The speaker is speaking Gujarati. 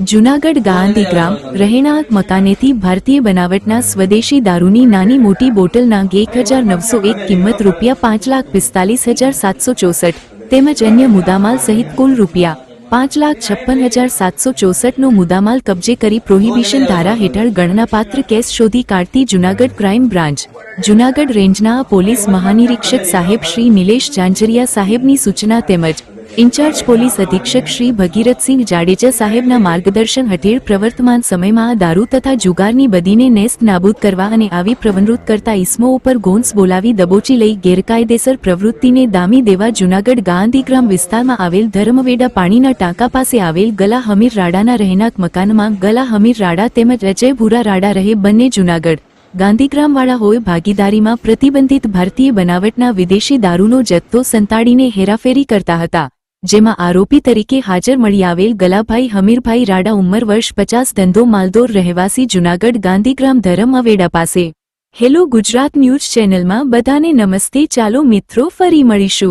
જૂનાગઢ ગાંધીગ્રામ રહેણાંક મકાનેથી ભારતીય બનાવટના સ્વદેશી દારૂની નાની મોટી બોટલના એક હજાર નવસો એક કિંમત રૂપિયા પાંચ લાખ પિસ્તાલીસ હજાર સાતસો ચોસઠ તેમજ અન્ય મુદ્દામાલ સહિત કુલ રૂપિયા પાંચ લાખ છપ્પન હજાર સાતસો ચોસઠનો મુદ્દામાલ કબજે કરી પ્રોહિબિશન ધારા હેઠળ ગણનાપાત્ર કેસ શોધી કાઢતી જુનાગઢ ક્રાઇમ બ્રાન્ચ. જુનાગઢ રેન્જના પોલીસ મહાનિરીક્ષક સાહેબ શ્રી નિલેશ જાંજરિયા સાહેબની સૂચના તેમજ ઇન્ચાર્જ પોલીસ અધિક્ષક શ્રી ભગીરથસિંહ જાડેજા સાહેબના માર્ગદર્શન હેઠળ પ્રવર્તમાન સમયમાં દારૂ તથા જુગારની બદીને નેસ્ત નાબૂદ કરવા અને આવી પ્રવૃત્ત કરતા ઇસમો ઉપર ગોન્સ બોલાવી દબોચી લઈ ગેરકાયદેસર પ્રવૃત્તિને દામી દેવા જૂનાગઢ ગાંધીગ્રામ વિસ્તારમાં આવેલ ધર્મવેડા પાણીના ટાંકા પાસે આવેલ ગલા હમીર રાડાના રહેણાંક મકાનમાં ગલા હમીર રાડા તેમજ અજય ભૂરા રાડા રહે બંને જૂનાગઢ. ગાંધીગ્રામવાળા હોય ભાગીદારીમાં પ્રતિબંધિત ભારતીય બનાવટના વિદેશી દારૂનો જથ્થો સંતાડીને હેરાફેરી કરતા હતા. જેમાં આરોપી તરીકે હાજર મળી આવેલ ગલાભાઈ હમીરભાઈ રાડા ઉંમર વર્ષ પચાસ ધંધો માલદોર રહેવાસી જૂનાગઢ ગાંધીગ્રામ ધરમ અવેડા પાસે. હેલો ગુજરાત ન્યૂઝ ચેનલમાં બધાને નમસ્તે ચાલો મિત્રો ફરી મળીશું.